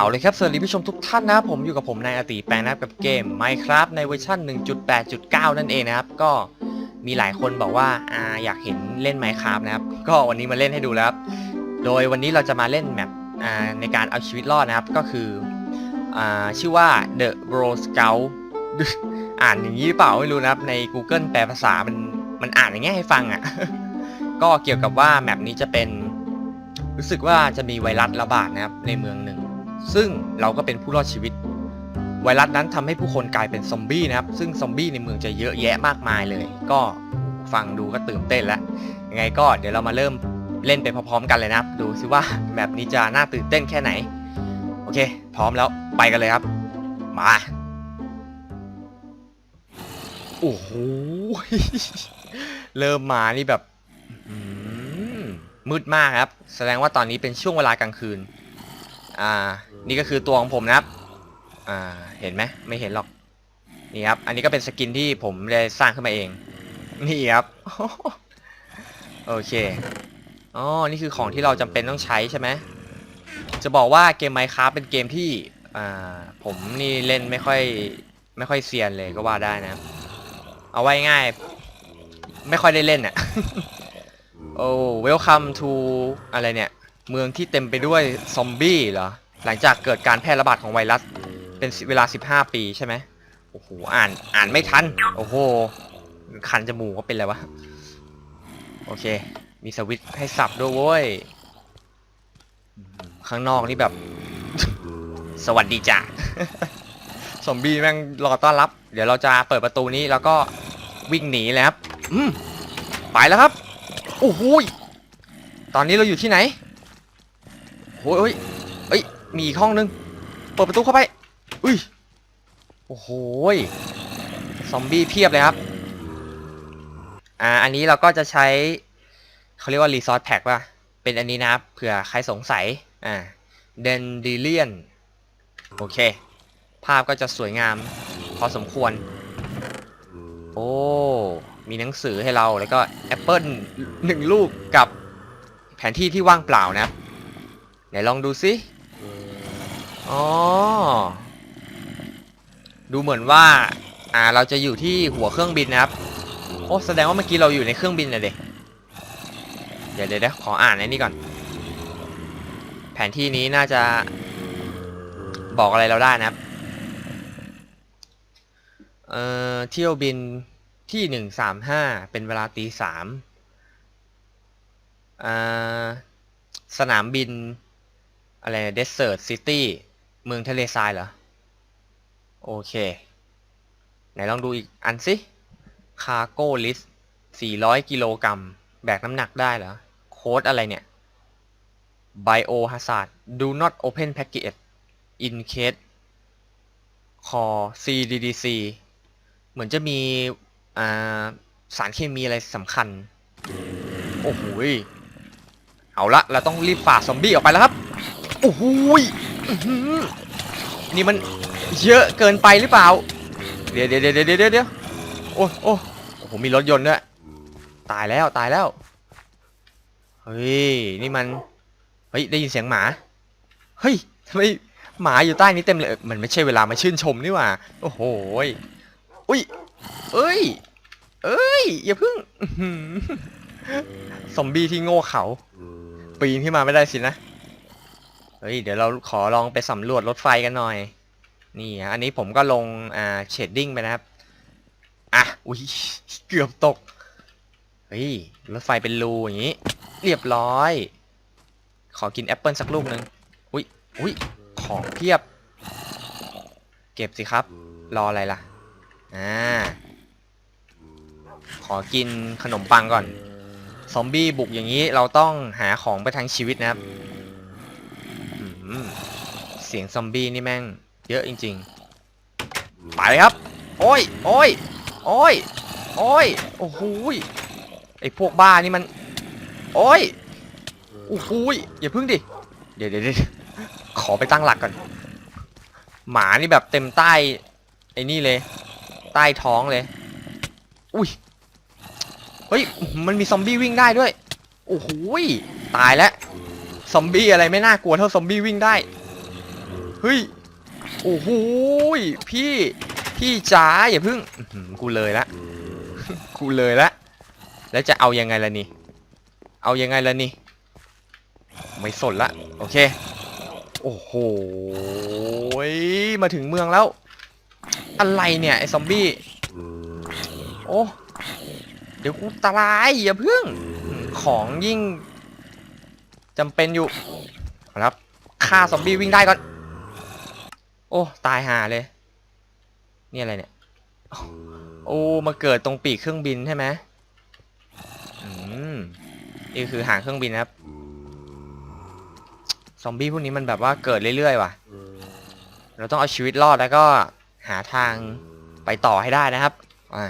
เอาเลยครับสวัสดีผู้ชมทุกท่านนะครับผมอยู่กับผมนายอติแปลงนะครับกับเกม Minecraft ในเวอร์ชัน1.8.9 นั่นเองนะครับ ก็มีหลายคนบอกว่าอาอยากเห็นเล่น Minecraft นะครับ ก็วันนี้มาเล่นให้ดูแล้วครับ โดยวันนี้เราจะมาเล่นแมปในการเอาชีวิตรอดนะครับ ก็คืออชื่อว่า The Bro Scout อ่านอย่างนี้หรือเปล่าไม่รู้นะครับ ใน Google แปลภาษามันมันอ่านอย่างเงี้ยให้ฟังอะ ก็เกี่ยวกับว่าแมปนี้จะเป็น รู้สึกว่าจะมีไวรัสระบาดนะครับในเมืองหนึ่ง ซึ่งเราก็เป็นผู้รอดชีวิต ไวรัสนั้นทำให้ผู้คนกลายเป็นซอมบี้นะครับ ซึ่งซอมบี้ในเมืองจะเยอะแยะมากมายเลย ก็ฟังดูก็ตื่นเต้นแล้วยังไงก็เดี๋ยวเรามาเริ่มเล่นไปพร้อมๆกันเลยนะครับ ดูซิว่าแบบนี้จะน่าตื่นเต้นแค่ไหน โอเค พร้อมแล้วไปกันเลยครับ มาโอ้โหเริ่มมานี่แบบมืดมากครับ แสดงว่าตอนนี้เป็นช่วงเวลากลางคืน อ่า นี่ก็คือตัวของผมนะครับ อ่า เห็นไหมไม่เห็นหรอก นี่ครับ อันนี้ก็เป็นสกินที่ผมได้สร้างขึ้นมาเอง นี่ครับ โอเค อ๋อ นี่คือของที่เราจำเป็นต้องใช้ใช่ไหม จะบอกว่าเกม Minecraft เป็นเกมที่ อ่า ผมนี่เล่นไม่ค่อย ไม่ค่อยเซียนเลยก็ว่าได้นะ เอาไว้ง่าย ไม่ค่อยได้เล่นอะโอ้ welcome to อะไรเนี่ย เมืองที่เต็มไปด้วยซอมบี้เหรอ หลังจากเกิดการแพร่ระบาดของไวรัส เป็นเวลา 15 ปีใช่ไหมโอ้โห อ่าน อ่านไม่ทัน โอ้โห คันจมูกก็เป็นอะไรวะ โอเค มีสวิตช์ให้สับด้วยเว้ย ข้างนอกนี่แบบ สวัสดีจ้ะซอมบี้แม่งรอต้อนรับ เดี๋ยวเราจะเปิดประตูนี้แล้วก็วิ่งหนีเลยครับอืมไปแล้วครับ โอ้โหยตอนนี้เราอยู่ที่ไหนโอ้ยเอ้ยเอ้ย มีอีกห้องนึง เปิดประตูเข้าไป อุ้ย โอ้โหซอมบี้เพียบเลยครับ อ่า อันนี้เราก็จะใช้ เขาเรียกว่ารีซอสแพ็กป่ะ เป็นอันนี้นะครับเผื่อใครสงสัย อ่า เดนดิเลียน โอเค ภาพก็จะสวยงามพอสมควร โอ้ มีหนังสือให้เรา แล้วก็แอปเปิลหนึ่งลูกกับแผนที่ที่ว่างเปล่านะครับไหนลองดูสิ อ๋อ ดูเหมือนว่า อ่า เราจะอยู่ที่หัวเครื่องบินนะครับ โอ้ แสดงว่าเมื่อกี้เราอยู่ในเครื่องบินนะเด็กเดี๋ยวเดี๋ยวเดี๋ยวขออ่านไอ้นี่ก่อน แผนที่นี้น่าจะบอกอะไรเราได้นะครับ เอ่อ เที่ยวบินที่หนึ่งสามห้าเป็นเวลาตีสามอ่าสนามบิน อะไรเดสเซิร์ตซิตี้ เมืองทะเลทรายเหรอ โอเค ไหนลองดูอีกอันสิคาร์โก้ลิส400กิโลกรัม แบกน้ำหนักได้เหรอ โค้ดอะไรเนี่ย Biohazard do not open package in case core CDDC เหมือนจะมีสารเคมีอะไรสำคัญ โอ้โหเอาละ เราต้องรีบฝ่าซอมบี้ออกไปแล้วครับ โอ้โห นี่มันเยอะเกินไปหรือเปล่า เดี๋ยวเดี๋ยวเดี๋ยวเดี๋ยวเดี๋ยวโอ้โอ้โอ้โหมีรถยนต์ด้วย ตายแล้วตายแล้ว เฮ้ย นี่มัน เฮ้ย ได้ยินเสียงหมา เฮ้ยทำไมหมาอยู่ใต้นี้เต็มเลย มันไม่ใช่เวลามาชื่นชมนี่หว่า โอ้โหยอุ้ย เอ้ย เอ้ย อย่าเพิ่งอื้อหือซอมบี้ที่โง่เขา ปีนขึ้นมาไม่ได้สินะ เฮ้ย เดี๋ยวเราขอลองไปสำรวจรถไฟกันหน่อย นี่อันนี้ผมก็ลงอ่าเชดดิ้งไปนะครับ อะ อุ้ย เกือบตก เฮ้ย รถไฟเป็นรูอย่างนี้ เรียบร้อย ขอกินแอปเปิลสักลูกหนึ่งอุ้ย อุ้ย ของเพียบ เก็บสิครับ รออะไรล่ะ อ่า ขอกินขนมปังก่อน ซอมบี้บุกอย่างนี้เราต้องหาของไปทั้งชีวิตนะครับ เสียงซอมบี้นี่แม่ง เยอะจริง ๆ ไปครับ โอ้ย โอ้ย โอ้ย โอ้ย โอ้โหไอพวกบ้านี่มัน โอ้ย โอ้โหอย่าพึ่งดิ เดี๋ยวเดี๋ยวเดขอไปตั้งหลักก่อน หมานี่แบบเต็มใต้ ไอ้นี่เลย ใต้ท้องเลย อุ้ย เฮ้ย มันมีซอมบี้วิ่งได้ด้วย โอ้โหตายแล้ว ซอมบี้อะไรไม่น่ากลัวเท่าซอมบี้วิ่งได้ เฮ้ย โอ้โหพี่ พี่จ๋าอย่าเพึ่งกูเลยละ กูเลยละ แล้วจะเอายังไงล่ะนี่ เอายังไงล่ะนี่ ไม่สนละ โอเค โอ้โห มาถึงเมืองแล้ว อะไรเนี่ยไอ้ซอมบี้ โอ้ เดี๋ยวกูตายอย่าเพิ่ง ของยิ่ง จำเป็นอยู่ครับฆ่าซอมบี้วิ่งได้ก่อน โอ้ ตายหาเลย นี่อะไรเนี่ย โอ้ มาเกิดตรงปีกเครื่องบินใช่ไหมอืมนี่คือหางเครื่องบินครับซอมบี้พวกนี้มันแบบว่าเกิดเรื่อยๆว่ะ เราต้องเอาชีวิตรอดแล้วก็หาทางไปต่อให้ได้นะครับอ่า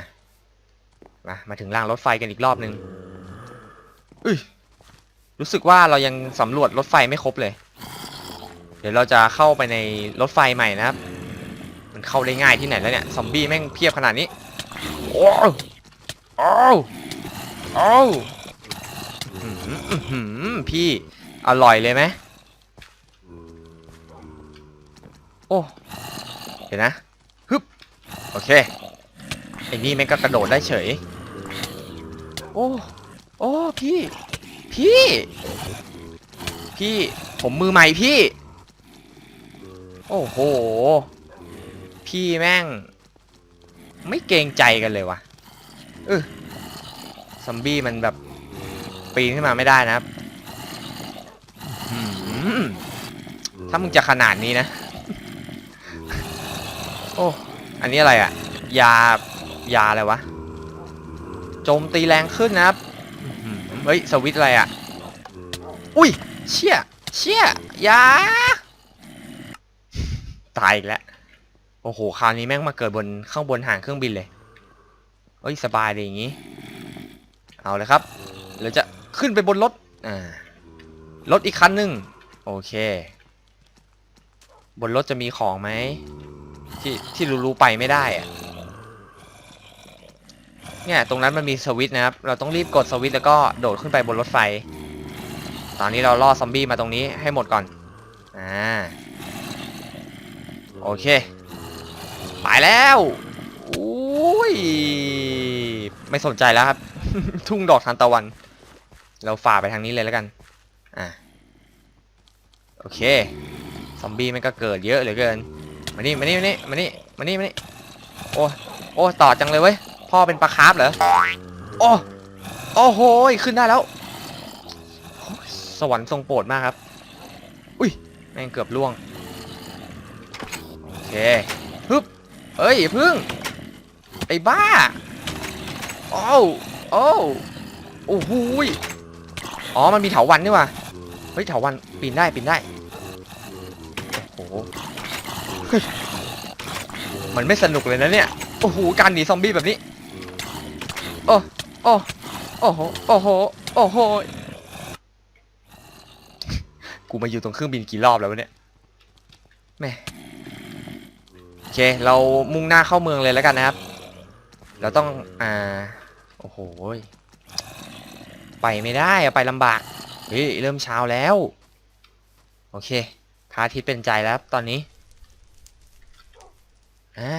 มามาถึงรางรถไฟกันอีกรอบหนึ่งอุ้ย รู้สึกว่าเรายังสำรวจรถไฟไม่ครบเลย เดี๋ยวเราจะเข้าไปในรถไฟใหม่นะครับ มันเข้าได้ง่ายที่ไหนแล้วเนี่ยซอมบี้แม่งเพียบขนาดนี้ โอ้วโอ้วโอ้วอื้อหืออื้อหือพี่อร่อยเลยไหมโอ้เดี๋ยวนะฮึบโอเคไอ้นี่แม่งก็กระโดดได้เฉย โอ้ โอ้ พี่ พี่ พี่ผมมือใหม่พี่ โอ้โห พี่แม่ง ไม่เกรงใจกันเลยวะเออซอมบี้มันแบบ ปีนขึ้นมาไม่ได้นะครับถ้ามึงจะขนาดนี้นะ โอ้ อันนี้อะไรอะยา ยาอะไรวะ โจมตีแรงขึ้นนะครับ เฮ้ย สวิตอะไรอะ อุ้ย เชี่ย เชี่ยยาตายอีกแล้ว โอ้โห คราวนี้แม่งมาเกิดบนข้างบนหางเครื่องบินเลยเอ้ย สบายเลยอย่างงี้ เอาเลยครับเราจะขึ้นไปบนรถ อ่า รถอีกคันหนึ่งโอเค บนรถจะมีของไหมที่ที่รู้ๆไปไม่ได้อะ เนี่ยตรงนั้นมันมีสวิตช์นะครับ เราต้องรีบกดสวิตช์แล้วก็โดดขึ้นไปบนรถไฟ ตอนนี้เราล่อซอมบี้มาตรงนี้ให้หมดก่อน อ่า โอเค ไปแล้วอุ้ย ไม่สนใจแล้วครับ ทุ่งดอกทานตะวัน เราฝ่าไปทางนี้เลยแล้วกัน อ่าโอเค ซอมบี้มันก็เกิดเยอะเหลือเกิน มานี่ มานี่ มานี่ มานี่ มานี่ มานี่ โอ้ โอ้ ต่อจังเลยเว้ย พ่อเป็นปลาคาร์ฟเหรอโอ้โอ้โหยขึ้นได้แล้ว สวรรค์ทรงโปรดมากครับ อุ้ยแม่งเกือบล่วง โอเคฮึบเอ้ยพึ่ง ไอ้บ้า โอ้วโอ้วโอ้โหยอ๋อ มันมีเถาวันนี่ว่ะเฮ้ยเถาวันปีนได้ปีนได้ โอ้โหมันไม่สนุกเลยนะเนี่ย โอ้โห การหนีซอมบี้แบบนี้ อ้โอ้โอ้โหโอ้โหโอ้โหกูมาอยู่ตรงเครื่องบินกี่รอบแล้ววะเนี่ยแม่โอเค เรามุ่งหน้าเข้าเมืองเลยแล้วกันนะครับ เราต้อง อ่า โอ้โห ไปไม่ได้อะไปลำบาก เฮ้ย เริ่มเช้าแล้ว โอเคพระอาทิตย์เป็นใจแล้วตอนนี้ อ่า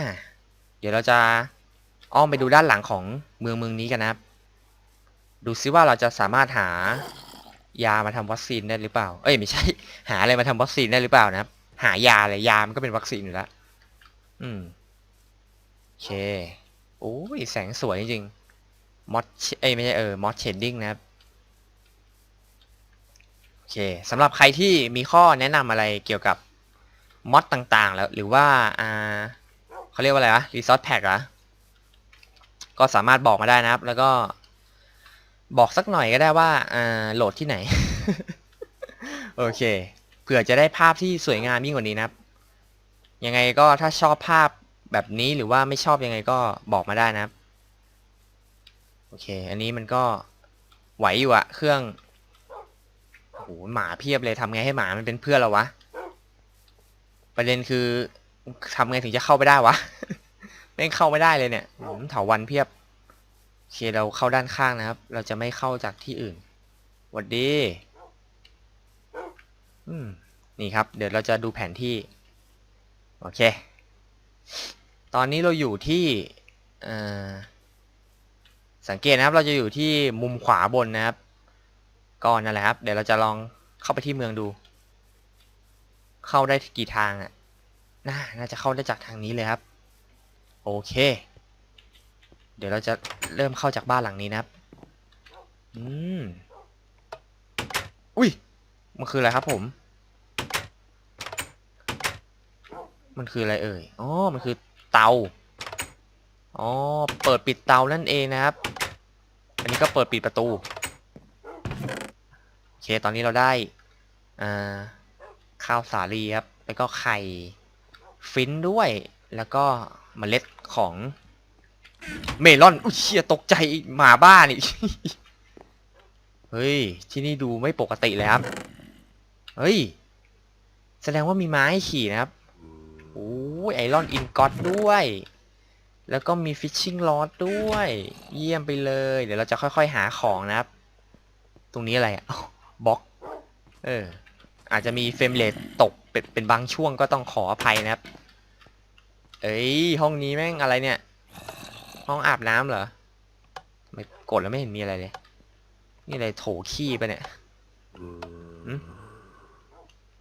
เดี๋ยวเราจะ อ้อมไปดูด้านหลังของเมืองเมืองนี้กันนะครับ ดูซิว่าเราจะสามารถหายามาทำวัคซีนได้หรือเปล่า เอ้ยไม่ใช่ หาอะไรมาทำวัคซีนได้หรือเปล่านะครับ หายาเลยยามันก็เป็นวัคซีนอยู่แล้ว อืมโอเค โอ้ยแสงสวยจริงมอดเอ้ยไม่ใช่เออมอดเชดดิ้งนะครับโอเคสำหรับใครที่มีข้อแนะนำอะไรเกี่ยวกับมอดต่างๆ แล้วหรือว่าอ่าเขาเรียกว่าอะไรวะรีซอสแพ็กอะ ก็สามารถบอกมาได้นะครับ แล้วก็บอกสักหน่อยก็ได้ว่าอ่าโหลดที่ไหน โอเคเผื่อจะได้ภาพที่สวยงามยิ่งกว่านี้นะครับ ยังไงก็ถ้าชอบภาพแบบนี้หรือว่าไม่ชอบยังไงก็บอกมาได้นะครับ โอเค อันนี้มันก็ไหวอยู่อะเครื่องโอ้โหหมาเพียบเลยทำไงให้หมามันเป็นเพื่อนเราวะ ประเด็นคือทำไงถึงจะเข้าไปได้วะ แม่งเข้าไม่ได้เลยเนี่ยอืมเถาวันเพียบโอเคเราเข้าด้านข้างนะครับ เราจะไม่เข้าจากที่อื่นหวัดดีอืมนี่ครับ เดี๋ยวเราจะดูแผนที่ โอเค ตอนนี้เราอยู่ที่เอ่อสังเกตนะครับ เราจะอยู่ที่มุมขวาบนนะครับก็นั่นแหละครับ เดี๋ยวเราจะลองเข้าไปที่เมืองดู เข้าได้กี่ทางอะน่าน่าจะเข้าได้จากทางนี้เลยครับ โอเค เดี๋ยวเราจะเริ่มเข้าจากบ้านหลังนี้นะครับ อืม อุ้ย มันคืออะไรครับผม มันคืออะไรเอ่ย อ๋อ มันคือเตา อ๋อ เปิดปิดเตานั่นเองนะครับ อันนี้ก็เปิดปิดประตู โอเค ตอนนี้เราได้ อ่า ข้าวสาลีครับ แล้วก็ไข่ ฟินด้วย แล้วก็ เมล็ดของเมลอนอุ้ยเชี่ยตกใจหมาบ้านี่ เฮ้ย ที่นี่ดูไม่ปกติเลยครับ เฮ้ย แสดงว่ามีม้าให้ขี่นะครับ โอ้ยไอรอนอินก็ตด้วย แล้วก็มีฟิชชิง o อ d ด้วย เยี่ยมไปเลย เดี๋ยวเราจะค่อยๆหาของนะครับ ตรงนี้อะไรอะบล็อก เออ อาจจะมีเฟรมเรทตกเป็นบางช่วงก็ต้องขออภัยนะครับ เอ้ยห้องนี้แม่งอะไรเนี่ย ห้องอาบน้ำเหรอไม่กดแล้วไม่เห็นมีอะไรเลย นี่อะไรโถขี้ปะเนี่ยหึ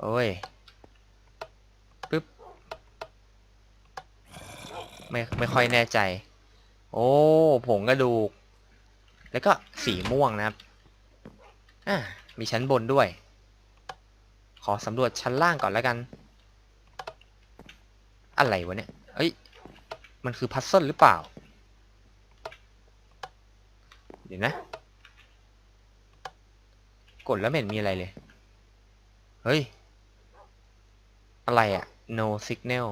โอ้ยปึ๊บไม่ไม่ค่อยแน่ใจ โอ้ผงกระดูก แล้วก็สีม่วงนะครับอ่ามีชั้นบนด้วย ขอสำรวจชั้นล่างก่อนแล้วกัน อะไรวะเนี่ย มันคือพัซเซิลหรือเปล่า เดี๋ยวนะ กดแล้วไม่เห็นมีอะไรเลย เฮ้ย อะไรอะ no signal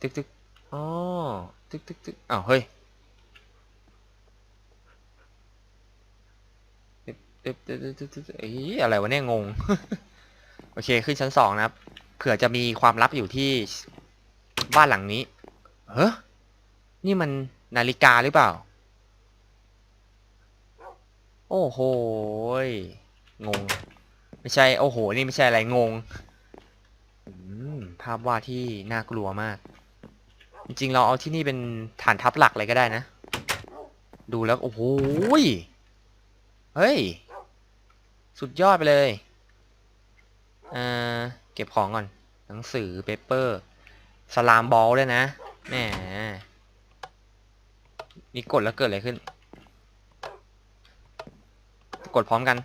ตึกตึกอ๋อตึกตึกตึกอ้าว เฮ้ยเอ้ยอะไรวะเนี่ยงง โอเค ขึ้นชั้นสองนะครับ เผื่อจะมีความลับอยู่ที่ บ้านหลังนี้ เฮ้ยนี่มันนาฬิกาหรือเปล่า โอ้โหยงง ไม่ใช่ โอ้โห นี่ไม่ใช่อะไรงงอืมภาพวาดที่น่ากลัวมาก จริงๆ เราเอาที่นี่เป็นฐานทัพหลักเลยก็ได้นะ ดูแล้ว โอ้โหยเฮ้ย สุดยอดไปเลย อ่า เก็บของก่อน หนังสือเปเปอร์ สลามบอลด้วยนะแหมนี่กดแล้วเกิดอะไรขึ้น กดพร้อมกัน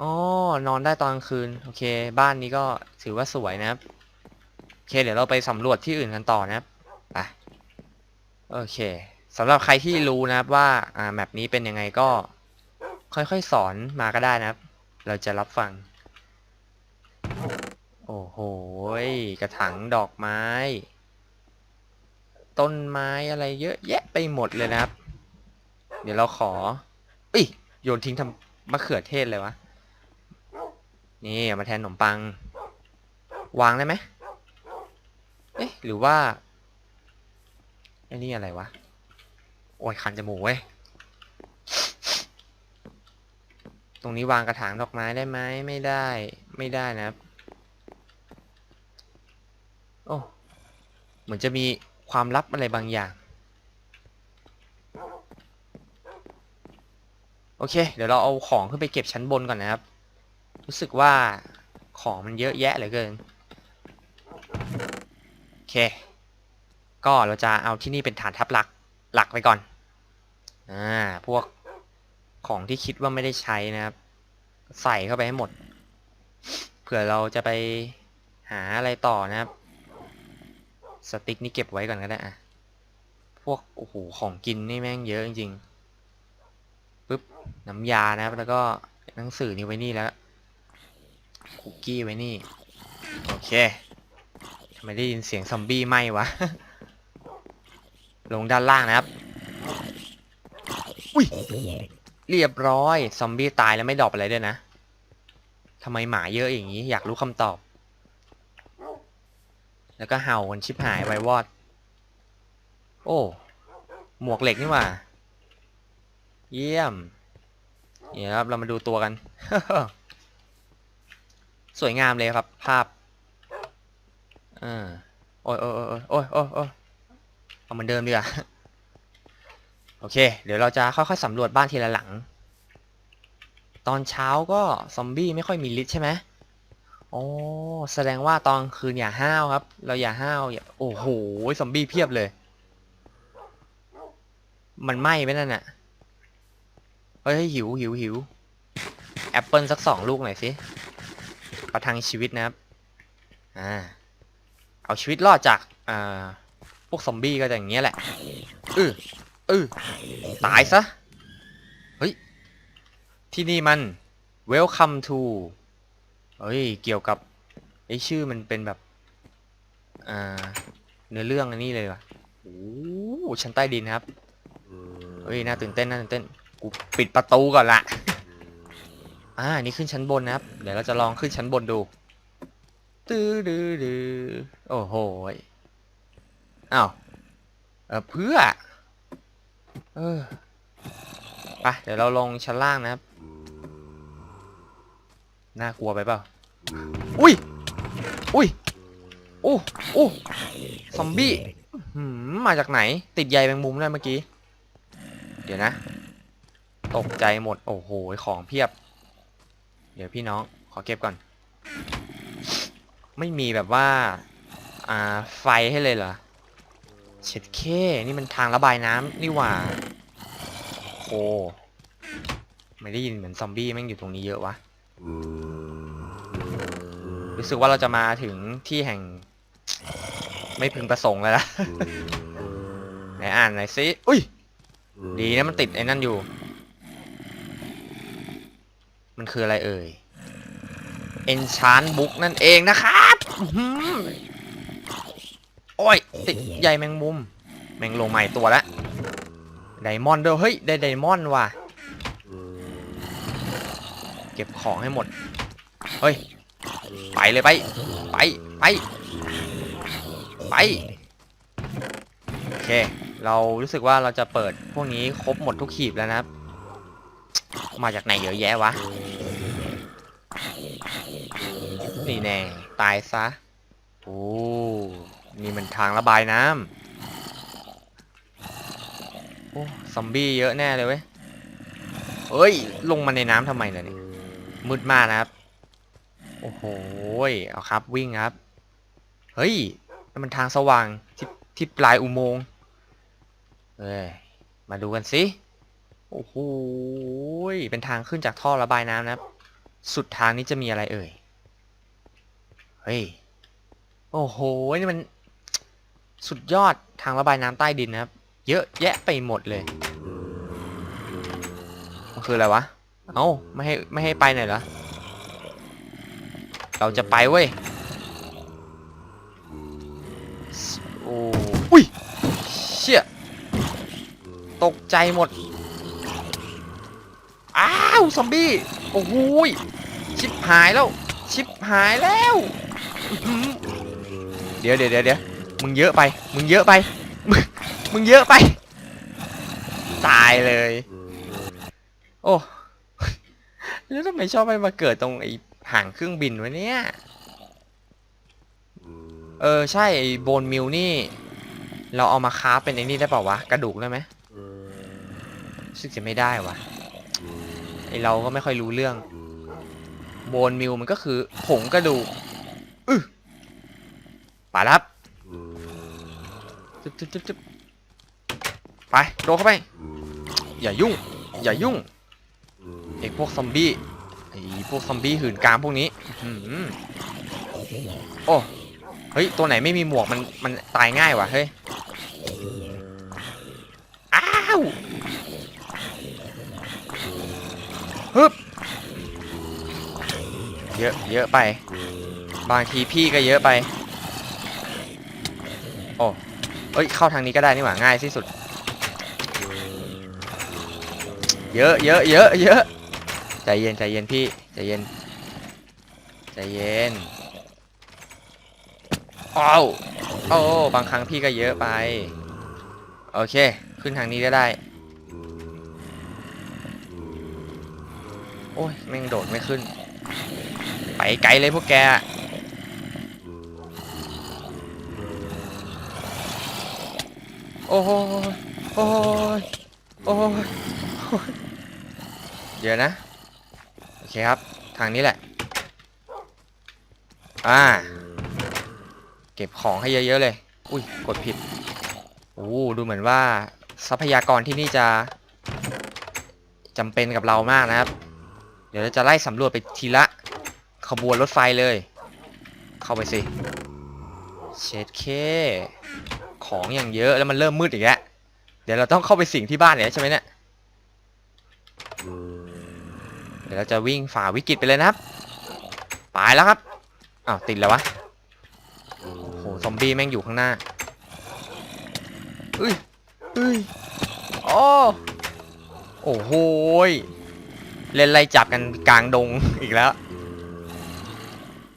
อ๋อนอนได้ตอนกลางคืน โอเค บ้านนี้ก็ถือว่าสวยนะครับ โอเค เดี๋ยวเราไปสำรวจที่อื่นกันต่อนะครับไปโอเคสำหรับใครที่รู้นะครับว่าอ่าแมปนี้เป็นยังไงก็ ค่อยๆสอนมาก็ได้นะครับ เราจะรับฟัง โอ้โหกระถางดอกไม้ ต้นไม้อะไรเยอะแยะไปหมดเลยนะครับ เดี๋ยวเราขออ้ยโยนทิ้งทำมะเขือเทศเลยวะ นี่มาแทนขนมปัง วางได้ไหมเอ๊ะหรือว่าไอ้นี่อะไรวะ โอ้ยคันจมูกเว้ย ตรงนี้วางกระถางดอกไม้ได้ไหมไม่ได้ ไม่ได้นะครับ โอ้เหมือนจะมีความลับอะไรบางอย่าง โอเค เดี๋ยวเราเอาของขึ้นไปเก็บชั้นบนก่อนนะครับ รู้สึกว่าของมันเยอะแยะเหลือเกิน โอเค ก็เราจะเอาที่นี่เป็นฐานทัพหลักหลักไปก่อน อ่า พวกของที่คิดว่าไม่ได้ใช้นะครับ ใส่เข้าไปให้หมด เผื่อเราจะไปหาอะไรต่อนะครับ สติ๊กนี่เก็บไว้ก่อนก็ได้อะพวกโอ้โหของกินนี่แม่งเยอะจริงๆปึ๊บน้ำยานะครับ แล้วก็หนังสือนี่ไว้นี่แล้วคุกกี้ไว้นี่ โอเคทำไมได้ยินเสียงซอมบี้ไหมวะ ลงด้านล่างนะครับอุ้ยเรียบร้อย ซอมบี้ตายแล้วไม่ดรอปอะไรด้วยนะทำไมหมาเยอะอย่างนี้ อยากรู้คำตอบ แล้วก็เห่ากันชิบหายไววอด โอ้ หมวกเหล็กนี่หว่า เยี่ยม นี่ครับ เรามาดูตัวกัน สวยงามเลยครับภาพอ่าโอ้ยโอ้ยโอ้ยโอ้ยโอ้ยโอ้ยเอาเหมือนเดิมดีกว่า โอเค เดี๋ยวเราจะค่อยๆสำรวจบ้านทีละหลัง ตอนเช้าก็ซอมบี้ไม่ค่อยมีฤทธิ์ใช่ไหม โอ้แสดงว่าตอนคืนอย่าห้าวครับ เราอย่าห้าวอย่าโอ้โหซอมบี้เพียบเลย มันไหม้ไหมนั่นน่ะเฮ้ยหิวหิวหิวแอปเปิลสักสองลูกหน่อยสิประทังชีวิตนะครับอ่าเอาชีวิตรอดจากอ่าพวกซอมบี้ก็จะอย่างเงี้ยแหละอืออือตายซะเฮ้ยที่นี่มัน welcome to เฮ้ย เกี่ยวกับไอชื่อมันเป็นแบบ อ่า เนื้อเรื่องอันนี้เลยว่ะโอ้ชั้นใต้ดินครับเฮ้ย น่าตื่นเต้น น่าตื่นเต้น กูปิดประตูก่อนละ อ่า นี่ขึ้นชั้นบนนะครับ เดี๋ยวเราจะลองขึ้นชั้นบนดู ตื้อดื้อดื้อโอ้โหอ้าวเออเพื่อ เออ ไป เดี๋ยวเราลงชั้นล่างนะครับ น่ากลัวไปเปล่า อุ้ย อุ้ยโอ้โอ้ซอมบี้หืมมาจากไหน ติดใยแมงมุมด้วยเมื่อกี้ เดี๋ยวนะ ตกใจหมด โอ้โห ของเพียบ เดี๋ยวพี่น้อง ขอเก็บก่อน ไม่มีแบบว่า อ่า ไฟให้เลยเหรอ เช็ดเค นี่มันทางระบายน้ำนี่หว่า โอ้ไม่ได้ยินเหมือนซอมบี้แม่งอยู่ตรงนี้เยอะวะ รู้สึกว่าเราจะมาถึงที่แห่ง ไม่พึงประสงค์แล้วนะ ไหนอ่านหน่อยสิอุ้ย ดีนะมันติดไอ้นั่นอยู่ มันคืออะไรเอ่ย Enchant Book นั่นเองนะครับหือโอ้ย ติดใยแมงมุม แมงลงใหม่ตัวละไดมอนด์ด้วยเฮ้ย ได้ไดมอนด์ว่ะ เก็บของให้หมด เฮ้ย ไปเลยไป ไปไป ไปโอเค เรารู้สึกว่าเราจะเปิดพวกนี้ครบหมดทุกขีบแล้วนะครับมาจากไหนเยอะแยะวะ นี่แน่ ตายซะ โอ้ นี่มันทางระบายน้ำโอ้ ซอมบี้เยอะแน่เลยเว้ย เฮ้ย ลงมาในน้ำทำไมเนี่ยมืดมากนะครับ โอ้โห เอาครับวิ่งครับ เฮ้ยนั่นมันทางสว่างที่ที่ปลายอุโมงค์เอ้ยมาดูกันสิ โอ้โห เป็นทางขึ้นจากท่อระบายน้ำนะครับ สุดทางนี้จะมีอะไรเอ่ย เฮ้ย โอ้โห นี่มันสุดยอดทางระบายน้ำใต้ดินนะครับ เยอะแยะไปหมดเลยมันคืออะไรวะ เอ้า ไม่ให้ไม่ให้ไปหน่อยเหรอ เราจะไปเว้ยโอ้อุ้ยเชี่ยตกใจหมด อ้าวซอมบี้ โอ้โหยชิบหายแล้ว ชิบหายแล้วอื้อหือเดี๋ยวเดี๋ยวเดี๋ยวเดี๋ยวมึงเยอะไป มึงเยอะไปมึงมึงเยอะไป ตายเลย โอ้ แล้วทำไมชอบไปมาเกิดตรงไอ้ หางเครื่องบินวะเนี่ย เออ ใช่ไอ้โบนมิลนี่ เราเอามาค้าฟเป็นไอ้นี่ได้เปล่าวะ กระดูกได้ไหมรู้สึกจะไม่ได้วะไอเราก็ไม่ค่อยรู้เรื่อง โบนมิลมันก็คือผงกระดูกอือไปแล้วครับจึ๊บจึ๊บจึ๊บจึ๊บไปโดนเข้าไป อย่ายุ่ง อย่ายุ่งไอพวกซอมบี้ไอ พวกซอมบี้หื่นกามพวกนี้โอ้เฮ้ย ตัวไหนไม่มีหมวกมันมันตายง่ายว่ะเฮ้ย อ้าวฮึบเยอะเยอะไป บางทีพี่ก็เยอะไป โอ้เอ้ย เข้าทางนี้ก็ได้นี่หว่าง่ายที่สุด เยอะเยอะเยอะเยอะ ใจเย็นใจเย็นพี่ใจเย็นใจเย็นเอ้าวโอ้บางครั้งพี่ก็เยอะไป โอเค ขึ้นทางนี้ก็ได้ โอ้ยแม่งโดดไม่ขึ้น ไปไกลเลยพวกแกโอ้โหโอ้โหโอ้โหเดี๋ยวนะ เคครับ ทางนี้แหละ อ่า เก็บของให้เยอะๆเลย อุ้ย กดผิดโอ้ดูเหมือนว่าทรัพยากรที่นี่จะจำเป็นกับเรามากนะครับ เดี๋ยวเราจะไล่สำรวจไปทีละ ขบวนรถไฟเลย เข้าไปสิเช็ดเค ของอย่างเยอะแล้วมันเริ่มมืดอีกแล้ว เดี๋ยวเราต้องเข้าไปสิงที่บ้านเนี่ยใช่ไหมเนี่ย เดี๋ยวเราจะวิ่งฝ่าวิกฤตไปเลยนะครับไปแล้วครับอ้าวติดแล้ววะโอ้โหซอมบี้แม่งอยู่ข้างหน้าเอ้ยเอ้ยโอ้โอ้โหเล่นไล่จับกันกลางดงอีกแล้ว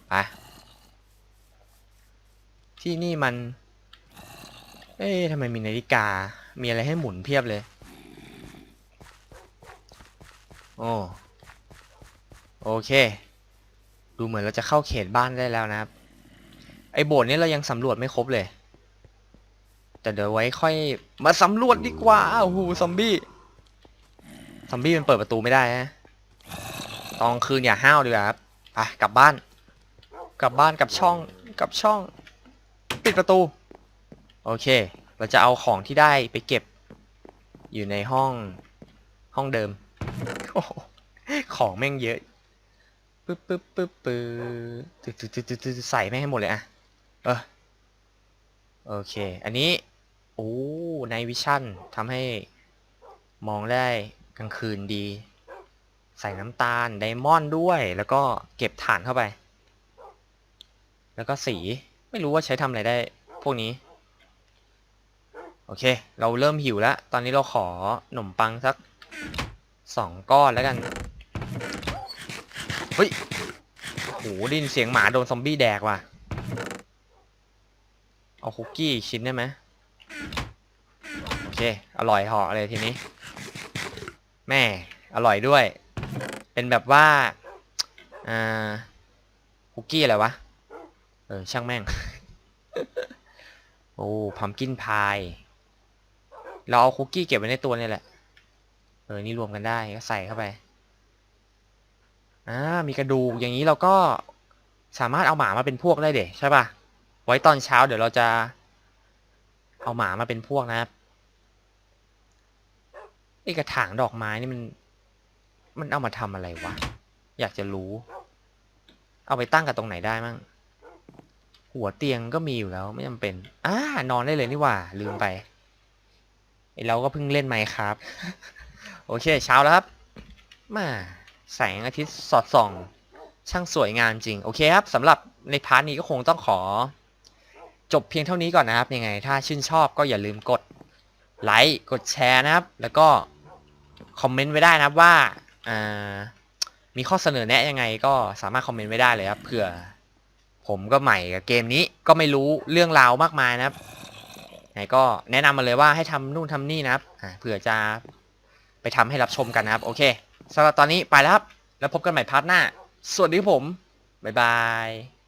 ไปที่นี่มัน เอ๊ะทำไมมีนาฬิกา มีอะไรให้หมุนเพียบเลย โอ้ โอเค ดูเหมือนเราจะเข้าเขตบ้านได้แล้วนะครับ ไอ้โบสถ์นี้เรายังสำรวจไม่ครบเลย แต่เดี๋ยวไว้ค่อยมาสำรวจดีกว่าโอ้โหซอมบี้ ซอมบี้มันเปิดประตูไม่ได้นะตอนคืนอย่าห้าวดีกว่าครับ ไปกลับบ้าน กลับบ้านกับช่องกับช่อง ปิดประตู โอเค เราจะเอาของที่ได้ไปเก็บ อยู่ในห้องห้องเดิม ของแม่งเยอะ ปึ๊บปึ๊บปึ๊บปึ๊บตึ๊ดตึ๊ดตึ๊ดตึ๊ดใส่แม่งให้หมดเลยอะเออโอเค อันนี้ โอ้ในวิชั่นทำให้มองได้กลางคืนดี ใส่น้ำตาลไดมอนด์ด้วย แล้วก็เก็บฐานเข้าไป แล้วก็สีไม่รู้ว่าใช้ทำอะไรได้ พวกนี้ โอเค เราเริ่มหิวแล้ว ตอนนี้เราขอขนมปังสักสองก้อนแล้วกัน ฮ้ยโหได้ยินเสียงหมาโดนซอมบี้แดกว่ะ เอาคุกกี้ชิ้นได้ไหมโอเค อร่อยเหาะเลยทีนี้ แม่ อร่อยด้วย เป็นแบบว่า อ่า คุกกี้อะไรวะ เออ ช่างแม่ง โอ้ พัมกินพาย เราเอาคุกกี้เก็บไว้ในตัวนี่แหละ เออ นี่รวมกันได้ ก็ใส่เข้าไป อ่ามีกระดูกอย่างนี้เราก็สามารถเอาหมามาเป็นพวกได้เด็ใช่ป่ะ ไว้ตอนเช้าเดี๋ยวเราจะ เอาหมามาเป็นพวกนะครับไอกระถางดอกไม้นี่มัน มันเอามาทำอะไรวะ อยากจะรู้ เอาไปตั้งกับตรงไหนได้มั่งหัวเตียงก็มีอยู่แล้วไม่จำเป็นอ่านอนได้เลยนี่หว่า ลืมไปไอเราก็เพิ่งเล่นไมค์ครับ โอเค เช้าแล้วครับ มา แสงอาทิตย์สอดส่อง ช่างสวยงามจริง โอเคครับสำหรับในพาร์ทนี้ก็คงต้องขอ จบเพียงเท่านี้ก่อนนะครับ ยังไง ถ้าชื่นชอบก็อย่าลืมกดไลค์กดแชร์นะครับ แล้วก็คอมเมนต์ไว้ได้นะครับว่าามีข้อเสนอแนะยังไงก็สามารถคอมเมนต์ไว้ได้เลยครับเผื่อ ผมก็ใหม่กับเกมนี้ก็ไม่รู้เรื่องราวมากมายนะครับไหนก็แนะนำมาเลยว่าให้ทำนู่นทำนี่นะครับเผื่อจะไปทำให้รับชมกันนะครับ โอเค สำหรับตอนนี้ไปแล้วครับ แล้วพบกันใหม่พาร์ทหน้า สวัสดีครับผม บ๊ายบาย